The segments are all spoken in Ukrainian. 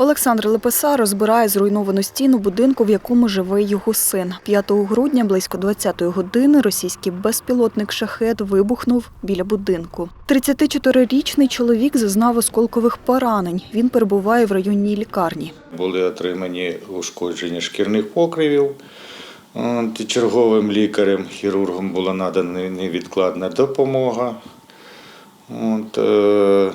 Олександр Лепеса розбирає зруйновану стіну будинку, в якому живе його син. 5 грудня близько 20-ї години російський безпілотник шахет вибухнув біля будинку. 34-річний чоловік зазнав осколкових поранень. Він перебуває в районній лікарні. Були отримані ушкодження шкірних покривів. Черговим лікарем, хірургом була надана невідкладна допомога. От, е,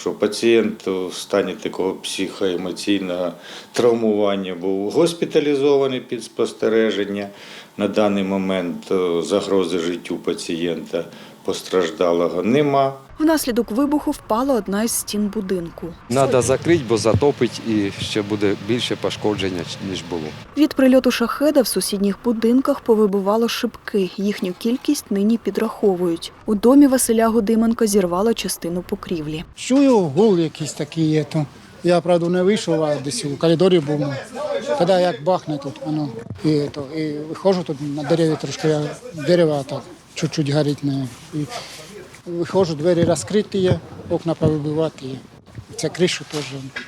що пацієнт в стані такого психоемоційного травмування був госпіталізований під спостереження. На даний момент е, загрози життю пацієнта постраждалого нема. Внаслідок вибуху впала одна із стін будинку. Треба закрити, бо затопить і ще буде більше пошкодження, ніж було. Від прильоту шахеда в сусідніх будинках повибивало шибки. Їхню кількість нині підраховують. У домі Василя Гудименка зірвало частину покрівлі. Чую гул якийсь такий є. То. Я, правда, не вийшов, а десь у коридорі був. ну, Тоді як бахне тут, воно. І, то, і виходжу тут на дереві трошки, я, дерево так чуть-чуть і виходжу, двері розкриті є, окна повибивати є. Це кришу теж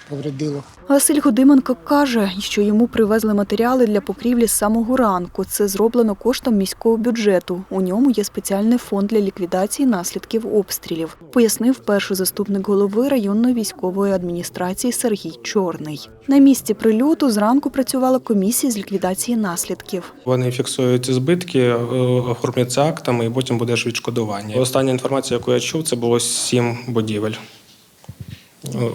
повредило. Василь Гудименко каже, що йому привезли матеріали для покрівлі з самого ранку. Це зроблено коштом міського бюджету. У ньому є спеціальний фонд для ліквідації наслідків обстрілів, пояснив перший заступник голови районної військової адміністрації Сергій Чорний. На місці прильоту зранку працювала комісія з ліквідації наслідків. Вони фіксують збитки, е, оформляться актами, і потім буде ж відшкодування. Остання інформація, яку я чув, це було сім будівель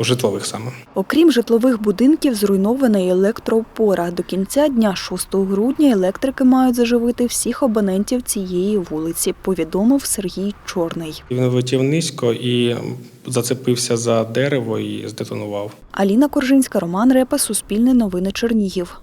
житлових саме. Окрім житлових будинків, зруйнована і електроопора. До кінця дня 6 грудня електрики мають заживити всіх абонентів цієї вулиці, повідомив Сергій Чорний. Він влетів низько і зацепився за дерево і здетонував. Аліна Коржинська, Роман Репа, Суспільне новини Чернігів.